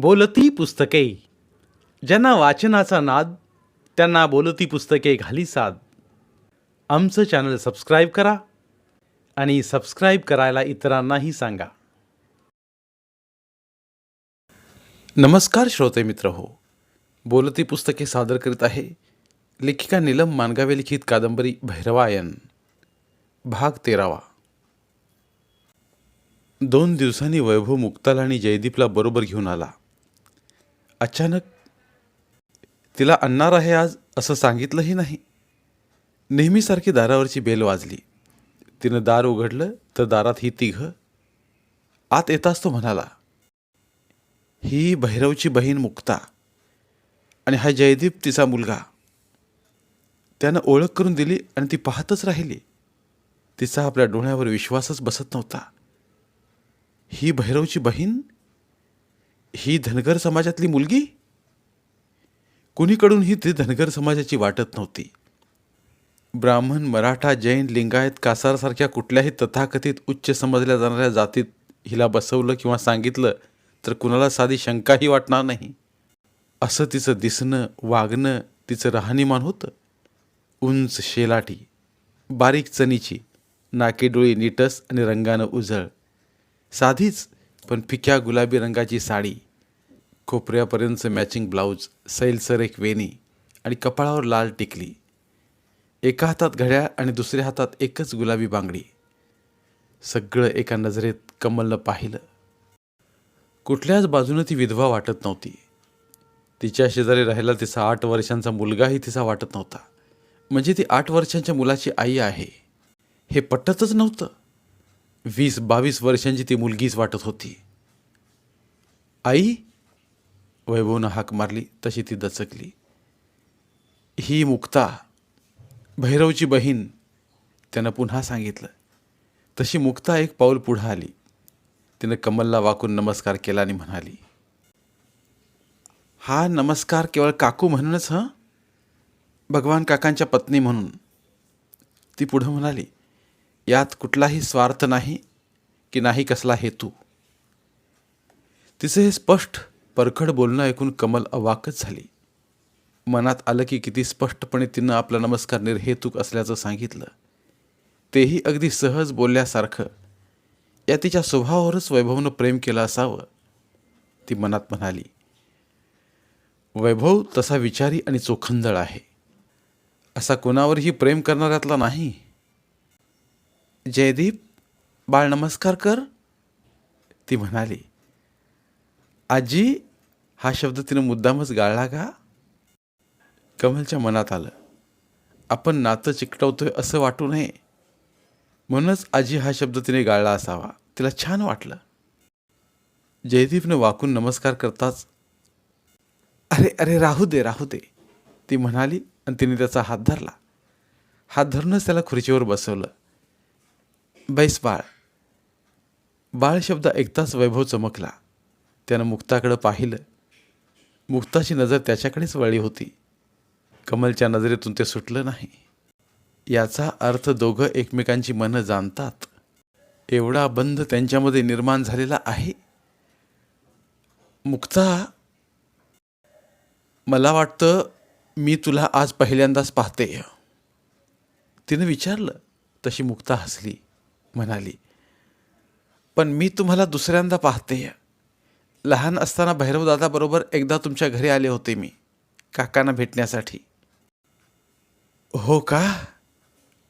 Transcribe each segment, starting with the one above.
बोलती पुस्तके. ज्यांना वाचनाचा नाद त्यांना बोलती पुस्तके घाली साद. आमचं चॅनल सबस्क्राईब करा आणि सबस्क्राईब करायला इतरांनाही सांगा. नमस्कार श्रोते मित्र हो. बोलती पुस्तके सादर करीत आहे लेखिका नीलम मानगावे लिखित कादंबरी भैरवायन भाग तेरावा. दोन दिवसांनी वैभव मुक्ताला आणि जयदीपला बरोबर घेऊन आला. अचानक तिला आणणार आहे आज असं सांगितलंही नाही. नेहमीसारखी दारावरची बेल वाजली. तिनं दार उघडलं तर दारात ही तिघं आत येताच तो म्हणाला ही भैरवची बहीण मुक्ता आणि हा जयदीप तिचा मुलगा. त्यानं ओळख करून दिली आणि ती पाहतच राहिली. तिचा आपल्या डोळ्यावर विश्वासच बसत नव्हता. ही भैरवची बहीण ही धनगर समाजातली मुलगी? कुणीकडून ही ती धनगर समाजाची वाटत नव्हती? ब्राह्मण मराठा जैन लिंगायत कासारसारख्या कुठल्याही तथाकथित उच्च समजल्या जाणाऱ्या जातीत हिला बसवलं किंवा सांगितलं तर कुणाला साधी शंकाही वाटणार नाही. असं तिचं दिसणं वागणं तिचं राहणीमान होतं. उंच शेलाटी बारीक चणीची नाकेडोळी नीटस आणि रंगानं उजळ. साधीच पण फिक्या गुलाबी रंगाची साडी खोपऱ्यापर्यंत मॅचिंग ब्लाऊज सैलसर एक वेणी आणि कपाळावर लाल टिकली. एका हातात घड्याळ आणि दुसऱ्या हातात एकच गुलाबी बांगडी. सगळं एका नजरेत कमलनं पाहिलं. कुठल्याच बाजूनं ती विधवा वाटत नव्हती. तिच्या शेजारी राहिला तिचा आठ वर्षांचा मुलगाही तिचा वाटत नव्हता. म्हणजे ती आठ वर्षांच्या मुलाची आई आहे. हे पटतच नव्हतं. वीस बावीस वर्षांची ती मुलगीच वाटत होती. आई वैभवनं हाक मारली तशी ती दचकली. ही मुक्ता भैरवची बहीण त्यानं पुन्हा सांगितलं. तशी मुक्ता एक पाऊल पुढं आली. तिनं कमलला वाकून नमस्कार केला आणि म्हणाली हा नमस्कार केवळ काकू म्हणूनच हं? भगवान काकांच्या पत्नी म्हणून. ती पुढं म्हणाली यात कुठलाही स्वार्थ नाही की नाही कसला हेतू. तिचं हे स्पष्ट परखड बोलणं ऐकून कमल अवाकच झाली. मनात आलं की किती स्पष्टपणे तिनं आपला नमस्कार निर्हेतूक असल्याचं सांगितलं. तेही अगदी सहज बोलल्यासारखं. या तिच्या स्वभावावरच वैभवनं प्रेम केलं असावं. ती मनात म्हणाली वैभव तसा विचारी आणि चोखंदळ आहे. असा कोणावरही प्रेम करणाऱ्यातला नाही. जयदीप बाळ नमस्कार कर ती म्हणाली. आजी हा शब्द तिनं मुद्दामच गाळला का? कमलच्या मनात आलं. आपण नातं चिकटवतोय असं वाटू नये. म्हणूनच आजी हा शब्द तिने गाळला असावा. तिला छान वाटलं. जयदीपनं वाकून नमस्कार करताच अरे अरे राहू दे राहू दे. ती म्हणाली आणि तिने त्याचा हात धरला. हात धरूनच त्याला खुर्चीवर बसवलं. बैस बाळ. बाळ शब्द ऐकताच वैभव चमकला. त्यानं मुक्ताकडं पाहिलं. मुक्ताची नजर त्याच्याकडेच वळली होती. कमलच्या नजरेतून ते सुटलं नाही. याचा अर्थ दोघं एकमेकांची मनं जाणतात. एवढा बंध त्यांच्यामध्ये निर्माण झालेला आहे. मुक्ता मला वाटतं मी तुला आज पहिल्यांदाच पाहते तिनं विचारलं. तशी मुक्ता हसली. म्हणाली पण मी तुम्हाला दुसऱ्यांदा पाहते. लहान असताना भैरवदादाबरोबर एकदा तुमच्या घरी आले होते मी काकांना भेटण्यासाठी. हो का?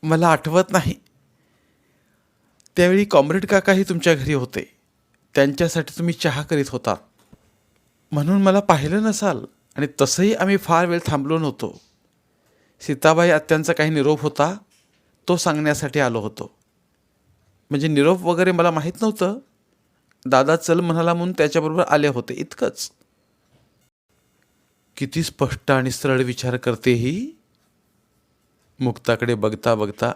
मला आठवत नाही. त्यावेळी कॉम्रेड काकाही तुमच्या घरी होते. त्यांच्यासाठी तुम्ही चहा करीत होता म्हणून मला पाहिलं नसाल आणि तसंही आम्ही फार वेळ थांबलो नव्हतो. सीताबाई आत्यांचा काही निरोप होता तो सांगण्यासाठी आलो होतो. म्हणजे निरोप वगैरे मला माहीत नव्हतं. दादा चल म्हणाला म्हणून त्याच्याबरोबर आले होते इतकंच. किती स्पष्ट आणि सरळ विचार करते ही. मुक्ताकडे बघता बघता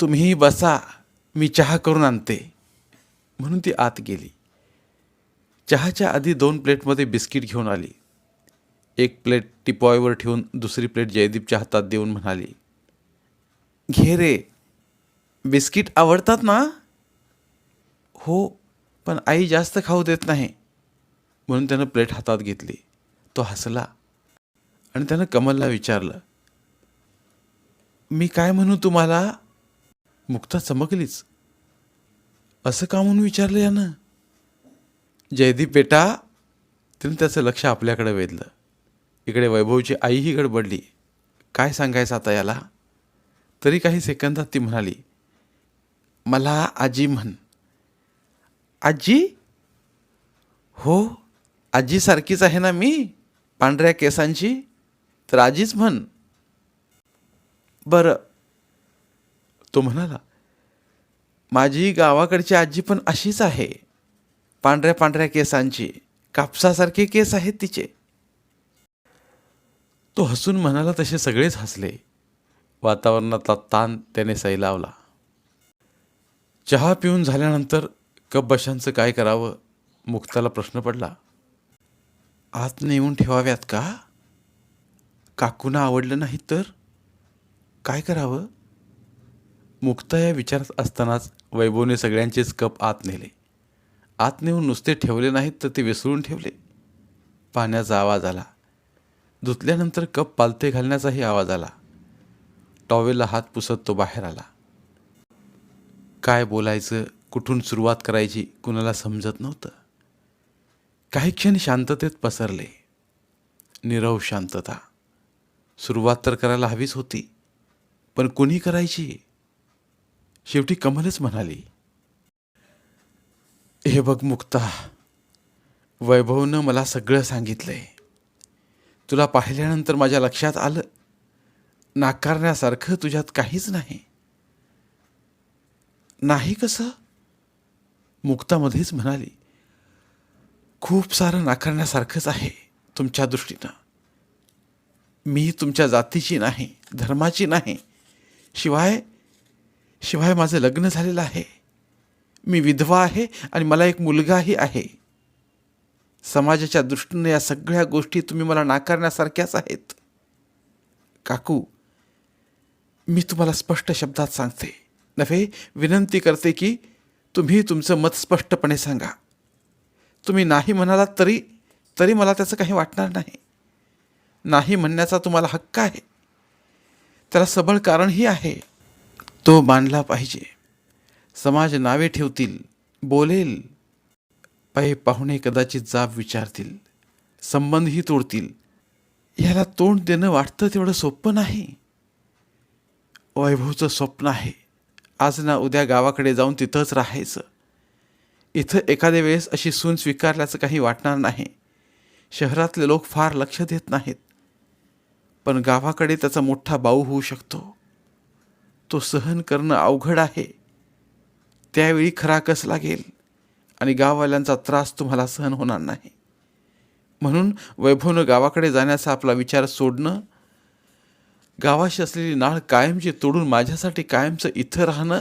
तुम्ही बसा मी चहा करून आणते. म्हणून ती आत गेली. चहाच्या आधी दोन प्लेटमध्ये बिस्किट घेऊन आली. एक प्लेट टिपॉयवर ठेवून दुसरी प्लेट जयदीपच्या हातात देऊन म्हणाली घे रे बिस्किट आवडतात ना? हो पण आई जास्त खाऊ देत नाही. म्हणून त्यानं प्लेट हातात घेतली. तो हसला आणि त्यानं कमलला विचारलं मी काय म्हणू तुम्हाला? मुक्ता चमकलीच. असं का म्हणून विचारलं यानं? जयदीप बेटा त्यानं त्याचं लक्ष आपल्याकडे वेधलं. इकडे वैभवची आईही गडबडली. काय सांगायचं आता याला? तरी काही सेकंदात ती म्हणाली मला आजी म्हण. आजी? हो आजीसारखीच आहे ना मी पांढऱ्या केसांची? तर आजीच म्हण. बरं. तो म्हणाला माझी गावाकडची आजी पण अशीच आहे पांढऱ्या पांढऱ्या केसांची कापसासारखे केस आहेत तिचे. तो हसून म्हणाला तसे सगळेच हसले. वातावरणातला ताण त्याने सैलावला. चहा पिऊन झाल्यानंतर कप बशांचं काय करावं? मुक्ताला प्रश्न पडला. आत नेऊन ठेवाव्यात का? काकूना आवडलं नाही तर? काय करावं? मुक्ता या विचारात असतानाच वैभवने सगळ्यांचेच कप आत नेले. आत नेऊन नुसते ठेवले नाहीत तर ते विसरून ठेवले. पाण्याचा आवाज आला. धुतल्यानंतर कप पालते घालण्याचाही आवाज आला. टॉवेलला हात पुसत तो बाहेर आला. काय बोलायचं कुठून सुरुवात करायची कुणाला समजत नव्हतं. काही क्षण शांततेत पसरले. निरव शांतता. सुरुवात तर करायला हवीच होती पण कुणी करायची? शेवटी कमलच म्हणाली हे बघ मुक्ता वैभवनं मला सगळं सांगितलंय. तुला पाहिल्यानंतर माझ्या लक्षात आलं. नाकारण्यासारखं तुझ्यात काहीच नाही. नाही कसं? मुक्तामध्येच म्हणाली खूप सारं नाकारण्यासारखंच आहे तुमच्या दृष्टीनं. मी तुमच्या जातीची नाही धर्माची नाही. शिवाय शिवाय माझं लग्न झालेलं आहे. मी विधवा आहे आणि मला एक मुलगाही आहे. समाजाच्या दृष्टीने या सगळ्या गोष्टी तुम्ही मला नाकारण्यासारख्याच आहेत. काकू मी तुम्हाला स्पष्ट शब्दात सांगते. नव्हे विनंती करते की तुम्ही तुमचं मत स्पष्टपणे सांगा. तुम्ही नाही म्हणालात तरी तरी मला त्याचं काही वाटणार नाही. नाही म्हणण्याचा तुम्हाला हक्क आहे. त्याला सबळ कारणही आहे. तो मानला पाहिजे. समाज नावे ठेवतील बोलेल. पै पाहुणे कदाचित जाब विचारतील. संबंधही तोडतील. ह्याला तोंड देणं वाटतं तेवढं सोपं नाही. वैभवचं स्वप्न आहे. आज ना उद्या गावाकडे जाऊन तिथंच राहायचं. इथं एखाद्या वेळेस अशी सून स्वीकारल्याचं काही वाटणार नाही. शहरातले लोक फार लक्ष देत नाहीत. पण गावाकडे त्याचा मोठा बाऊ होऊ शकतो. तो सहन करणं अवघड आहे. त्यावेळी खरा कस लागेल आणि गाववाल्यांचा त्रास तुम्हाला सहन होणार नाही. म्हणून वैभवनं गावाकडे जाण्याचा आपला विचार सोडणं गावाशी असलेली नाळ कायमची तोडून माझ्यासाठी कायमचं इथं राहणं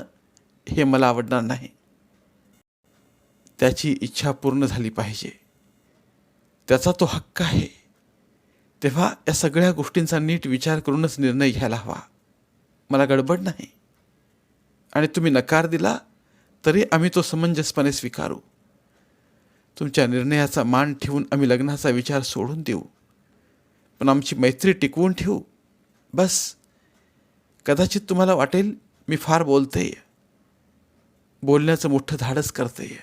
हे मला आवडणार नाही. त्याची इच्छा पूर्ण झाली पाहिजे. त्याचा तो हक्क आहे. तेव्हा या सगळ्या गोष्टींचा नीट विचार करूनच निर्णय घ्यायला हवा. मला गडबड नाही. आणि तुम्ही नकार दिला तरी आम्ही तो समंजसपणे स्वीकारू. तुमच्या निर्णयाचा मान ठेवून आम्ही लग्नाचा विचार सोडून देऊ. पण आमची मैत्री टिकवून ठेवू. बस कदाचित तुम्हाला वाटेल मी फार बोलते बोलण्याचं मोठं धाडस करते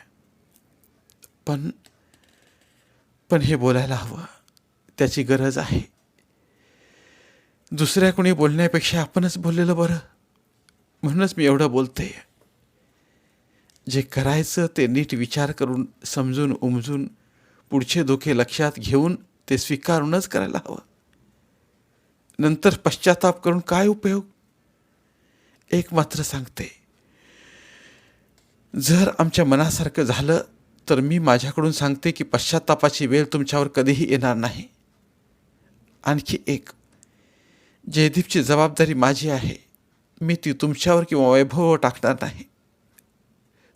पण पण हे बोलायला हवं. त्याची गरज आहे. दुसऱ्या कोणी बोलण्यापेक्षा आपणच बोललेलं बरं. म्हणूनच मी एवढं बोलते जे करायचं ते नीट विचार करून समजून उमजून पुढचे धोके लक्षात घेऊन ते स्वीकारूनच करायला हवं. नंतर पश्चाताप करून काय उपयोग? एक मात्र सांगते जर आमच्या मनासारखं झालं तर मी माझ्याकडून सांगते की पश्चातापाची वेळ तुमच्यावर कधीही येणार नाही. आणखी एक जयदीपची जबाबदारी माझी आहे. मी ती तुमच्यावर किंवा वैभवावर टाकणार नाही.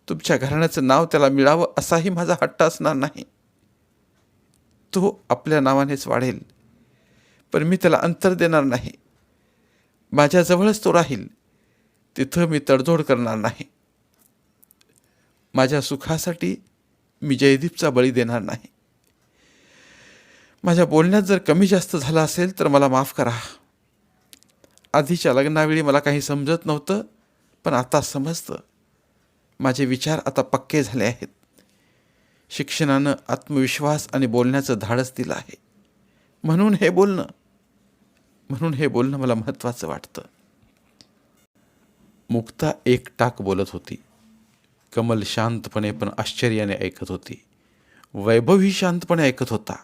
तुमच्या घराण्याचं नाव त्याला मिळावं असाही माझा हट्ट असणार नाही. तो आपल्या नावानेच वाढेल. पण मी त्याला अंतर देणार नाही. माझ्याजवळच तो राहील. तिथं मी तडजोड करणार नाही. माझ्या सुखासाठी मी जयदीपचा बळी देणार नाही. माझ्या बोलण्यात जर कमी जास्त झालं असेल तर मला माफ करा. आधीच्या लग्नावेळी मला काही समजत नव्हतं पण आता समजतं. माझे विचार आता पक्के झाले आहेत. शिक्षणानं आत्मविश्वास आणि बोलण्याचं धाडस दिलं आहे. म्हणून हे बोलणं म्हणून हे बोलणं मला महत्त्वाचं वाटतं. मुक्ता एक टाक बोलत होती. कमल शांतपणे पण आश्चर्याने ऐकत होती. वैभवही शांतपणे ऐकत होता.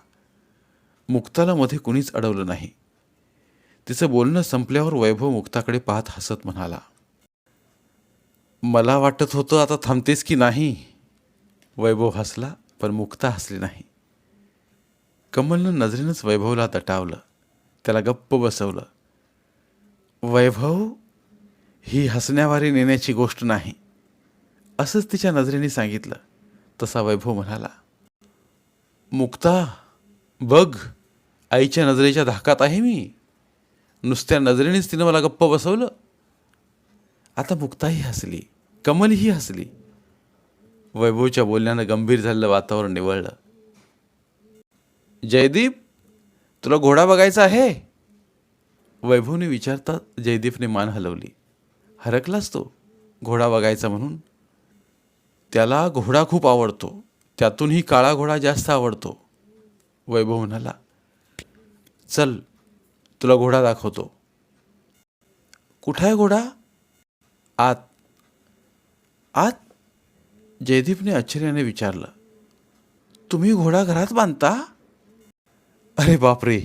मुक्ताला मध्ये कुणीच अडवलं नाही. तिचं बोलणं संपल्यावर वैभव मुक्ताकडे पाहत हसत म्हणाला मला वाटत होतं आता थांबतेस की नाही? वैभव हसला पण मुक्ता हसली नाही. कमलनं नजरेनंच वैभवला दटावलं. त्याला गप्प बसवलं. वैभव ही हसण्यावारी नेण्याची गोष्ट नाही. असंच तिच्या नजरेने सांगितलं. तसा वैभव म्हणाला मुक्ता बघ आईच्या नजरेच्या धाकात आहे मी. नुसत्या नजरेनेच तिनं मला गप्प बसवलं. आता मुक्ताही हसली कमलही हसली. वैभवच्या बोलण्यानं गंभीर झालेलं वातावरण निवळलं. जयदीप तुला घोडा बघायचा आहे? वैभवने विचारता जयदीपने मान हलवली. हरकलाच तो घोडा बघायचा म्हणून? त्याला घोडा खूप आवडतो. त्यातूनही काळा घोडा जास्त आवडतो. वैभव म्हणाला चल तुला घोडा दाखवतो. कुठं आहे घोडा? आत. आत? जयदीपने आश्चर्याने विचारलं. तुम्ही घोडा घरात बांधता? अरे बापरे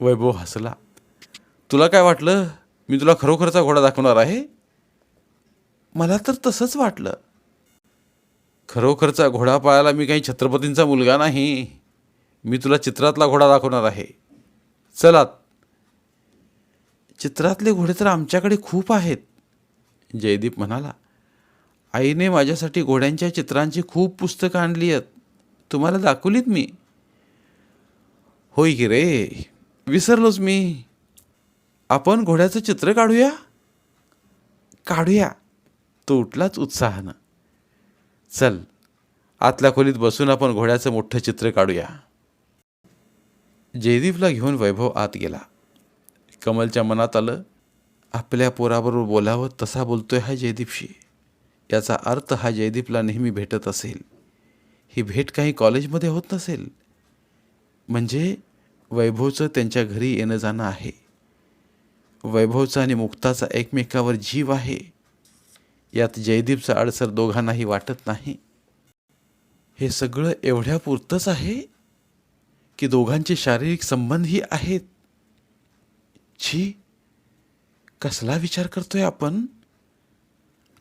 वैभव हसला. तुला काय वाटलं? मी तुला खरोखरचा घोडा दाखवणार आहे? मला तर तसंच वाटलं. खरोखरचा घोडा पाळायला मी काही छत्रपतींचा मुलगा नाही. मी तुला चित्रातला घोडा दाखवणार आहे. चलात चित्रातले घोडे तर आमच्याकडे खूप आहेत. जयदीप म्हणाला आईने माझ्यासाठी घोड्यांच्या चित्रांची खूप पुस्तकं आणली आहेत. तुम्हाला दाखवलीत मी. होय की रे? विसरलोच मी. आपण घोड्याचं चित्र काढूया? काढूया. तो उठलाच उत्साहानं. चल आतल्या खोलीत बसून आपण घोड्याचं मोठं चित्र काढूया. जयदीपला घेऊन वैभव आत गेला. कमलच्या मनात आलं आपल्या पोराबरोबर बोलावं तसा बोलतोय हा जयदीपशी. याचा अर्थ हा जयदीपला नेहमी भेटत असेल. ही भेट काही कॉलेजमध्ये होत नसेल. म्हणजे वैभवचं त्यांच्या घरी येणं जाणं आहे. वैभवचा आणि मुक्ताचा एकमेकावर जीव आहे. यात जयदीपचा अडसर दोघांनाही वाटत नाही. हे सगळं एवढ्यापुरतंच आहे? की दोघांचे शारीरिक संबंधही आहेत? छी कसला विचार करतोय आपण?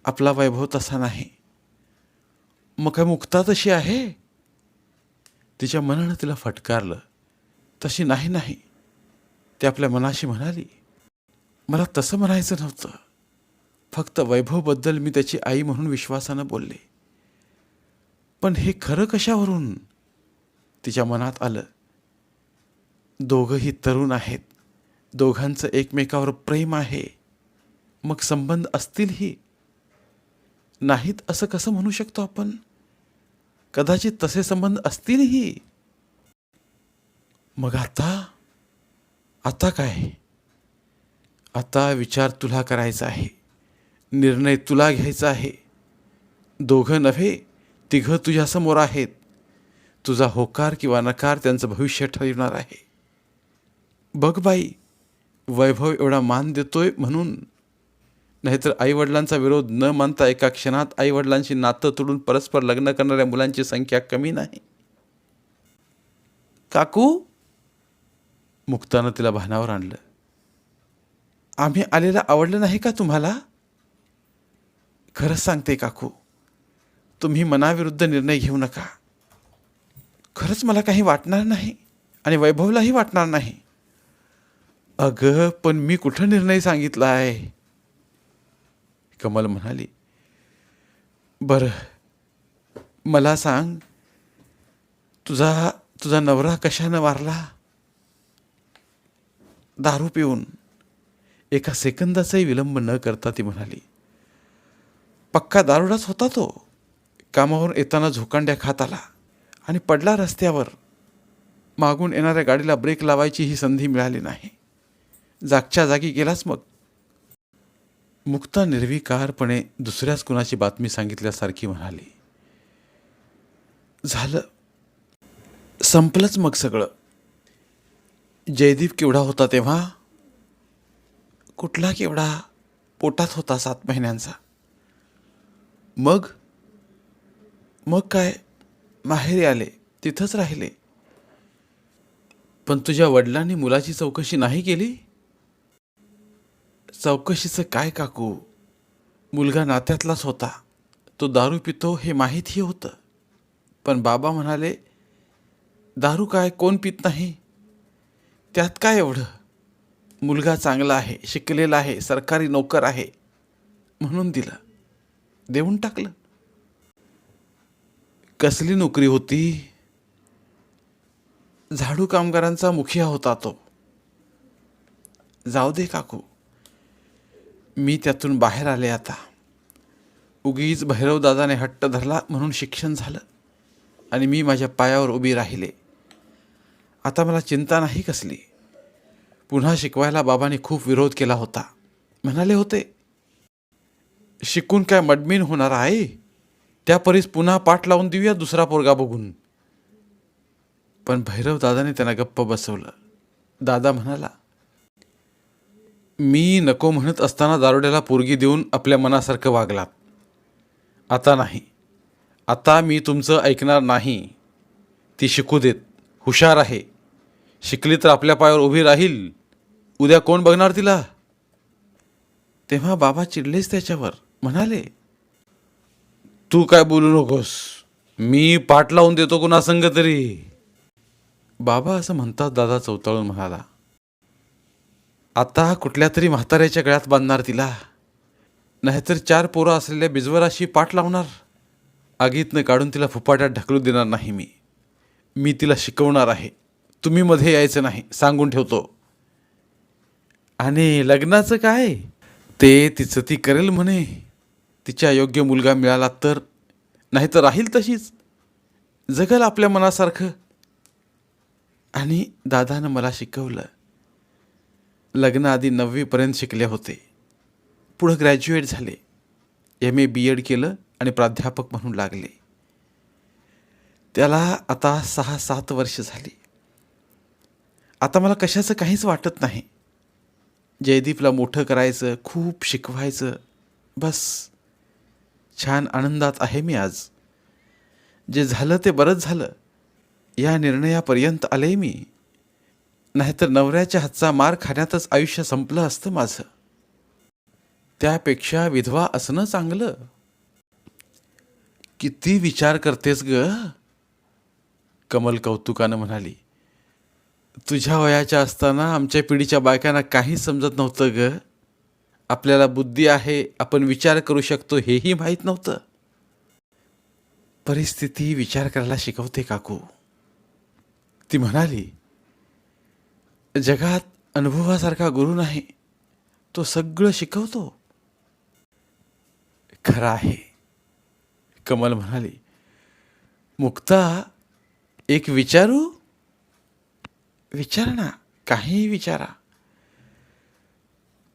आपला वैभव तसा नाही. मग काय मुक्ता तशी आहे? तिच्या मनानं तिला फटकारलं. तशी नाही नाही. ते आपल्या मनाशी म्हणाली मला तसं म्हणायचं नव्हतं. फक्त वैभवबद्दल मी त्याची आई म्हणून विश्वासानं बोलले. पण हे खरं कशावरून? तिच्या मनात आलं. दोघंही तरुण आहेत. दोघांचं एकमेकावर प्रेम आहे. मग संबंध असतीलही नाहीत असं कसं म्हणू शकतो आपण? कदाचित तसे संबंध असतीलही मग आता? आता काय? आता विचार तुला करायचा आहे. निर्णय तुला घ्यायचा आहे. दोघं नव्हे तिघं तुझ्यासमोर आहेत. तुझा होकार किंवा नकार त्यांचं भविष्य ठरवणार आहे. बघ बाई वैभव एवढा मान देतोय म्हणून. नाहीतर आईवडिलांचा विरोध न मानता एका क्षणात आईवडिलांशी नातं तोडून परस्पर लग्न करणाऱ्या मुलांची संख्या कमी नाही. काकू? मुक्तानं तिला भानावर आणलं. आम्ही आलेलं आवडलं नाही का तुम्हाला? खरंच सांगते काकू तुम्ही मनाविरुद्ध निर्णय घेऊ नका. खरंच मला काही वाटणार नाही आणि वैभवलाही वाटणार नाही. अगं पण मी कुठं निर्णय सांगितला आहे कमल म्हणाली बरं मला सांग तुझा तुझा नवरा कशानं मारला दारू पिऊन. एका सेकंदाचाही विलंब न करता ती म्हणाली पक्का दारुडाच होता तो. कामावरून येताना झोकांड्या खात आला आणि पडला रस्त्यावर. मागून येणाऱ्या गाडीला ब्रेक लावायची ही संधी मिळाली नाही. जागच्या जागी गेलाच मग. मुक्ता निर्विकारपणे दुसऱ्याच कुणाची बातमी सांगितल्यासारखी म्हणाली झालं. संपलंच मग सगळं. जयदीप केवढा होता तेव्हा? कुठला केवढा पोटात होता सात महिन्यांचा? मग? मग काय? माहेरी आले तिथंच राहिले. पण तुझ्या वडिलांनी मुलाची चौकशी नाही केली? चौकशीचं काय काकू? मुलगा नात्यातलाच होता. तो दारू पितो हे माहीतही होतं. पण बाबा म्हणाले दारू काय? कोण पित नाही? त्यात काय एवढं? मुलगा चांगला आहे शिकलेला आहे सरकारी नोकर आहे म्हणून दिलं. देऊन टाकलं. कसली नोकरी होती? झाडू कामगारांचा मुखिया होता तो. जाऊ दे काकू. मी त्यातून बाहेर आले आता. उगीच भैरवदादाने हट्ट धरला म्हणून शिक्षण झालं आणि मी माझ्या पायावर उभी राहिले. आता मला चिंता नाही कसली. पुन्हा शिकवायला बाबांनी खूप विरोध केला होता. म्हणाले होते शिकून काय मडमीन होणार आहे? त्या परीस पुन्हा पाठ लावून देऊया दुसरा पोरगा बघून. पण भैरव दादाने त्यांना गप्प बसवलं. दादा म्हणाला मी नको म्हणत असताना दारुड्याला पोरगी देऊन आपल्या मनासारखं वागलात. आता नाही. आता मी तुमचं ऐकणार नाही. ती शिकू देत. हुशार आहे. शिकली तर आपल्या पायावर उभी राहील. उद्या कोण बघणार तिला? तेव्हा बाबा चिडलेच त्याच्यावर. म्हणाले तू काय बोलू नकोस. मी पाठ लावून देतो कुणा संग तरी. बाबा असं म्हणतात दादा चौताळून म्हणाला आता कुठल्या तरी म्हाताऱ्याच्या गळ्यात बांधणार तिला. नाहीतर चार पोरं असलेल्या बिजवराशी पाठ लावणार. आगीतनं काढून तिला फुपाट्यात ढकलू देणार नाही मी. मी तिला शिकवणार आहे. तुम्ही मध्ये यायचं नाही. सांगून ठेवतो. आणि लग्नाचं काय? ते तिचं ती करेल म्हणे. तिच्या योग्य मुलगा मिळाला तर नाही तर राहील तशीच. जगल आपल्या मनासारखं. आणि दादानं मला शिकवलं. लग्नाआधी नववीपर्यंत शिकले होते. पुढं ग्रॅज्युएट झाले. एम ए बी एड केलं आणि प्राध्यापक म्हणून लागले. त्याला आता सहा सात वर्ष झाली. आता मला कशाचं काहीच वाटत नाही. जयदीपला मोठं करायचं खूप शिकवायचं. बस. छान आनंदात आहे मी आज. जे झालं ते बरंच झालं. या निर्णयापर्यंत आले मी. नाहीतर नवऱ्याच्या हातचा मार खाण्यातच आयुष्य संपलं असतं माझं. त्यापेक्षा विधवा असणं चांगलं. किती विचार करतेस ग? कमल कौतुकानं म्हणाली. तुझ्या वयाच्या असताना आमच्या पिढीच्या बायकांना काही समजत नव्हतं ग. आपल्याला बुद्धी आहे आपण विचार करू शकतो हेही माहीत नव्हतं. परिस्थिती विचार करायला शिकवते काकू. ती म्हणाली जगात अनुभवासारखा गुरु नाही तो सगळं शिकवतो. खरं आहे कमल म्हणाली. मुक्ता एक विचारू? विचारा ना काहीही विचारा.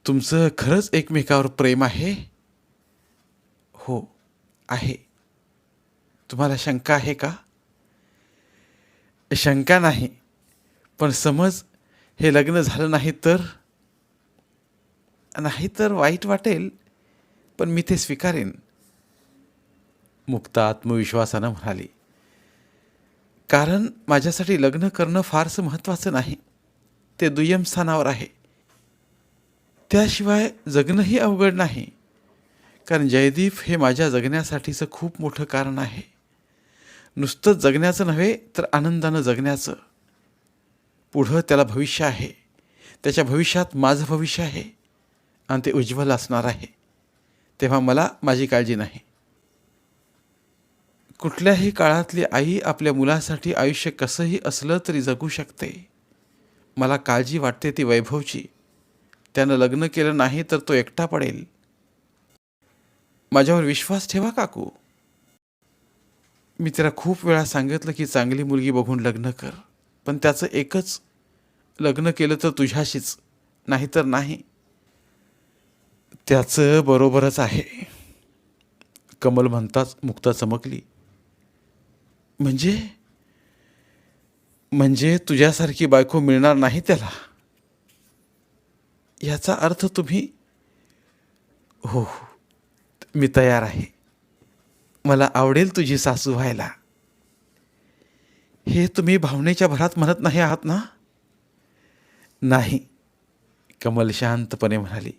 तुमचं खरंच एकमेकावर प्रेम आहे? हो आहे. तुम्हाला शंका आहे का? शंका नाही पण समज हे लग्न झालं नाही तर? नाही तर वाईट वाटेल पण मी ते स्वीकारेन. मुक्ता आत्मविश्वासानं म्हणाली. कारण माझ्यासाठी लग्न करणं फारसं महत्त्वाचं नाही. ते दुय्यम स्थानावर आहे. त्याशिवाय जगणंही अवघड नाही. कारण जयदीप हे माझ्या जगण्यासाठीचं खूप मोठं कारण आहे. नुसतं जगण्याचं नव्हे तर आनंदानं जगण्याचं. पुढं त्याला भविष्य आहे. त्याच्या भविष्यात माझं भविष्य आहे. आणि ते उज्ज्वल असणार आहे. तेव्हा मला माझी काळजी नाही. कुठल्याही काळातली आई आपल्या मुलासाठी आयुष्य कसंही असलं तरी जगू शकते. मला काळजी वाटते ती वैभवची. त्यानं लग्न केलं नाही तर तो एकटा पडेल. माझ्यावर विश्वास ठेवा काकू. मी तिला खूप वेळा सांगितलं की चांगली मुलगी बघून लग्न कर. पण त्याचं एकच लग्न केलं तर तुझ्याशीच नाहीतर नाही. त्याचं बरोबरच आहे. कमल म्हणताच मुक्ता चमकली. म्हणजे? म्हणजे तुझ्यासारखी बायको मिळणार नाही त्याला? याचा अर्थ तुम्ही हो मी तयार आहे. मला आवडेल तुझी सासू व्हायला. हे तुम्ही भावनेच्या भरात म्हणत नाही आहात ना? नाही कमल शांतपणे म्हणाली.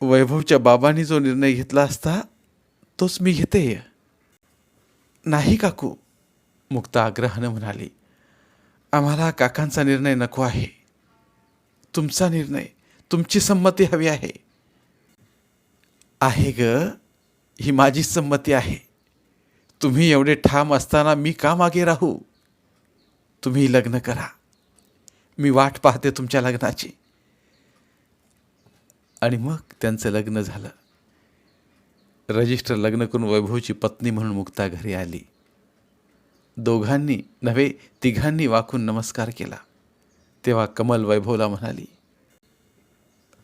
वैभवच्या बाबांनी जो निर्णय घेतला असता तोच मी घेते नाही काकू. मुक्ता आग्रहानं म्हणाली आम्हाला काकांचा निर्णय नको आहे. तुमचा निर्णय तुमची संमती हवी आहे. आहे ग ही माझी संमती आहे. तुम्ही एवढे ठाम असताना मी का मागे राहू? तुम्ही लग्न करा. मी वाट पाहते तुमच्या लग्नाची. आणि मग त्यांचं लग्न झालं. रजिस्टर लग्न करून वैभवची पत्नी म्हणून मुक्ता घरी आली. दोघांनी नव्हे तिघांनी वाकून नमस्कार केला. तेव्हा कमल वैभवला म्हणाली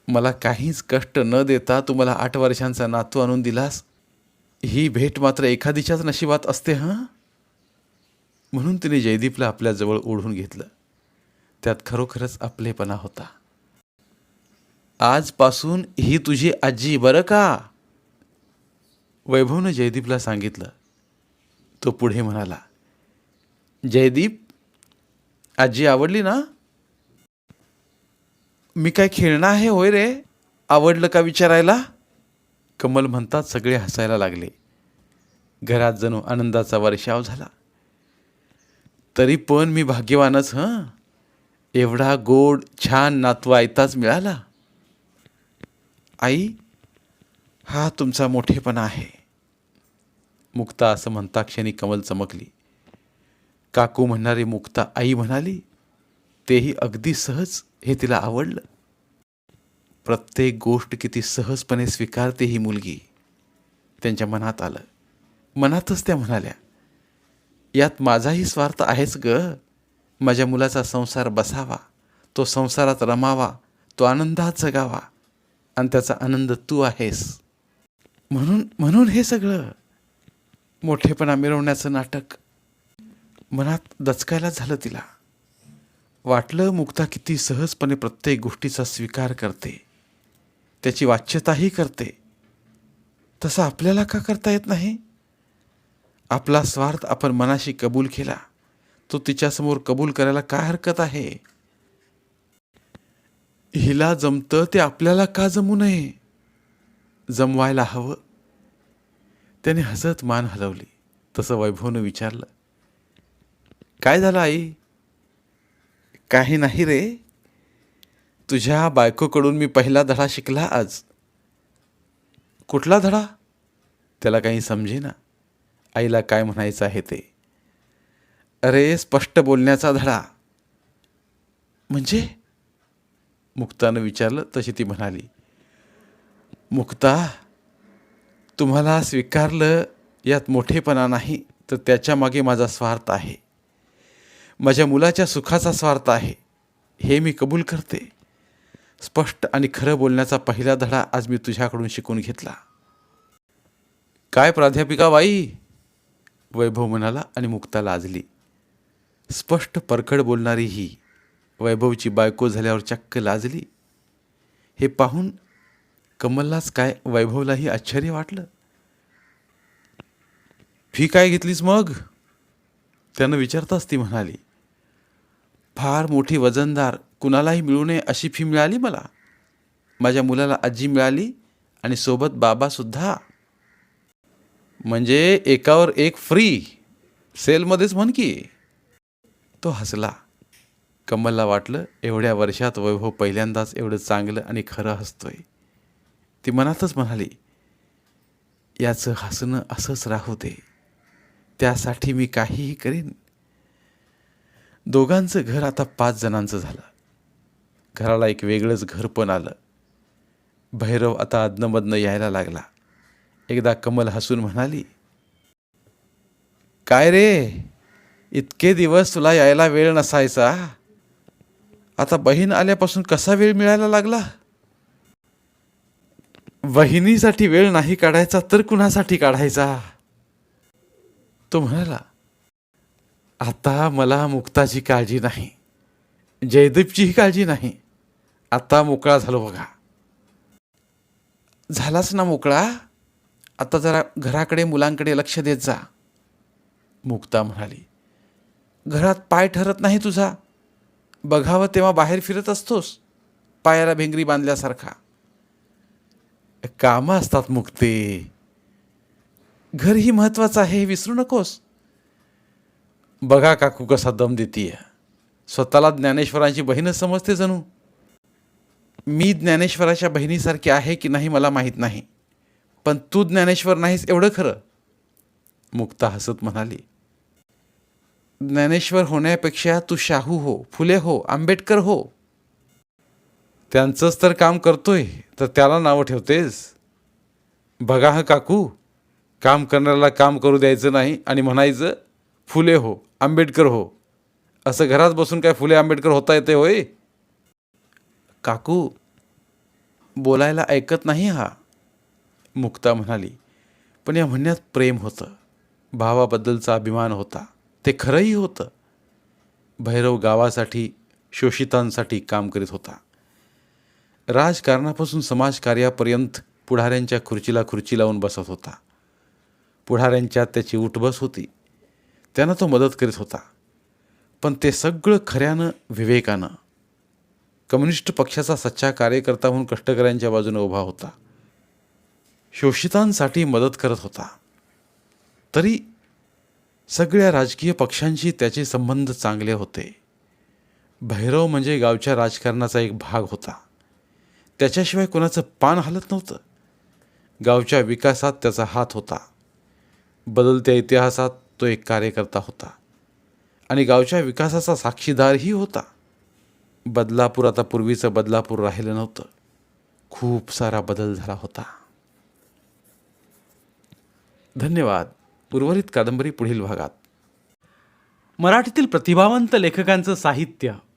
मला काहीच कष्ट न देता तू मला आठ वर्षांचा नातू आणून दिलास? ही भेट मात्र एखादीच्याच नशिबात असते हां? म्हणून तिने जयदीपला आपल्याजवळ ओढून घेतलं. त्यात खरोखरच आपलेपणा होता. आजपासून ही तुझी आजी बरं का? वैभवनं जयदीपला सांगितलं. तो पुढे म्हणाला जयदीप आजी आवडली ना? मी काय खेळणं आहे होय रे? आवडलं का विचारायला? कमल म्हणतात सगळे हसायला लागले. घरात जणू आनंदाचा वर्षाव झाला. तरी पण मी भाग्यवानच हं? एवढा गोड छान नातू आयताच मिळाला. आई हा तुमचा मोठेपणा आहे. मुक्ता असं म्हणता क्षणी कमल चमकली. काकू म्हणणारी मुक्ता आई म्हणाली तेही अगदी सहज हे तिला आवडलं. प्रत्येक गोष्ट किती सहजपणे स्वीकारते ही मुलगी. त्यांच्या मनात आलं. मनातच त्या म्हणाल्या यात माझाही स्वार्थ आहेच ग. माझ्या मुलाचा संसार बसावा तो संसारात रमावा तो आनंदात जगावा आणि त्याचा आनंद तू आहेस. म्हणून म्हणून हे सगळं मोठेपणा मिरवण्याचं नाटक मनात दचकायला झालं तिला. वाटलं मुक्ता किती सहजपणे प्रत्येक गोष्टीचा स्वीकार करते. त्याची वाच्यताही करते. तसं आपल्याला का करता येत नाही? आपला स्वार्थ आपण मनाशी कबूल केला. तो तिच्यासमोर कबूल करायला काय हरकत आहे? हिला जमतं ते आपल्याला का जमू नये? जमवायला हवं? त्याने हसत मान हलवली. तसं वैभवनं विचारलं काय झालं आई? काही नाही रे. तुझ्या बायकोकडून मी पहिला धडा शिकला आज. कुठला धडा? त्याला काही समजेना. आईला काय म्हणायचं आहे ते. अरे स्पष्ट बोलण्याचा धडा. म्हणजे? मुक्तानं विचारलं तशी ती म्हणाली मुक्ता तुम्हाला स्वीकारलं यात मोठेपणा नाही तर त्याच्यामागे माझा स्वार्थ आहे. माझ्या मुलाच्या सुखाचा स्वार्थ आहे हे मी कबूल करते. स्पष्ट आणि खरं बोलण्याचा पहिला धडा आज मी तुझ्याकडून शिकून घेतला. काय प्राध्यापिका बाई? वैभव म्हणाला आणि मुक्ता लाजली. स्पष्ट परखड बोलणारी ही वैभवची बायको झाल्यावर चक्क लाजली. हे पाहून कमललाच काय वैभवलाही आश्चर्य वाटलं. फी काय घेतलीस मग? त्यानं विचारताच ती म्हणाली फार मोठी वजनदार कुणालाही मिळू नये अशी फी मिळाली मला. माझ्या मुलाला आजी मिळाली आणि सोबत बाबासुद्धा म्हणजे एकावर एक फ्री. सेलमध्येच म्हण की. तो हसला. कमलला वाटलं एवढ्या वर्षात वैभव पहिल्यांदाच एवढं चांगलं आणि खरं हसतोय. ती मनातच म्हणाली याचं हसणं असंच राहू दे. त्यासाठी मी काहीही करीन. दोघांचं घर आता पाच जणांचं झालं. घराला एक वेगळंच घर पण आलं. भैरव आता अदनमधनं यायला लागला. एकदा कमल हसून म्हणाली काय रे? इतके दिवस तुला यायला वेळ नसायचा. आता बहीण आल्यापासून कसा वेळ मिळायला लागला? वहिनीसाठी वेळ नाही काढायचा तर कुणासाठी काढायचा? तो म्हणाला आता मला मुक्ताची काळजी नाही. जयदीपचीही काळजी नाही. आता मोकळा झालो बघा. झालाच ना मोकळा? आता जरा घराकडे मुलांकडे लक्ष देत जा. मुक्ता म्हणाली घरात पाय ठरत नाही तुझा. बघावं तेव्हा बाहेर फिरत असतोस पायाला भेंगरी बांधल्यासारखा. कामं असतात मुक्ते. घरही महत्वाचं आहे हे विसरू नकोस. बघा काकू कसा दम देतीय. स्वतःला ज्ञानेश्वरांची बहीणच समजते जणू. मी ज्ञानेश्वराच्या बहिणीसारखी आहे की नाही मला माहीत नाही. पण तू ज्ञानेश्वर नाहीस एवढं खरं. मुक्ता हसत म्हणाली. ज्ञानेश्वर होण्यापेक्षा तू शाहू हो फुले हो आंबेडकर हो. त्यांचंच तर काम करतोय. तर त्याला नावं ठेवतेस. बघा हा काकू काम करणाऱ्याला काम करू द्यायचं नाही आणि म्हणायचं फुले हो आंबेडकर हो. असं घरात बसून काय फुले आंबेडकर होता येते होय? काकू बोलायला ऐकत नाही हा मुक्ता म्हणाली. पण या म्हणण्यात प्रेम होतं. भावाबद्दलचा अभिमान होता. ते खरंही होतं. भैरव गावासाठी शोषितांसाठी काम करीत होता. राजकारणापासून समाजकार्यापर्यंत पुढाऱ्यांच्या खुर्चीला खुर्ची लावून बसत होता. पुढाऱ्यांच्यात त्याची उठबस होती. त्यांना तो मदत करीत होता. पण ते सगळं खऱ्यानं विवेकानं. कम्युनिस्ट पक्षाचा सच्चा कार्यकर्ता म्हणून कष्टकऱ्यांच्या बाजूने उभा होता. शोषितांसाठी मदत करत होता. तरी सगळ्या राजकीय पक्षांशी त्याचे संबंध चांगले होते. भैरव म्हणजे गावच्या राजकारणाचा एक भाग होता. त्याच्याशिवाय कोणाचं पान हलत नव्हतं. गावच्या विकासात त्याचा हात होता. बदलत्या इतिहासात तो एक कार्यकर्ता होता. आणि गावच्या विकासाचा साक्षीदारही होता. बदलापूर आता पूर्वीचं बदलापूर राहिलं नव्हतं. खूप सारा बदल झाला होता. धन्यवाद. उर्वरित कादंबरी पुढील भागात. मराठीतील प्रतिभावंत लेखकांचं साहित्य.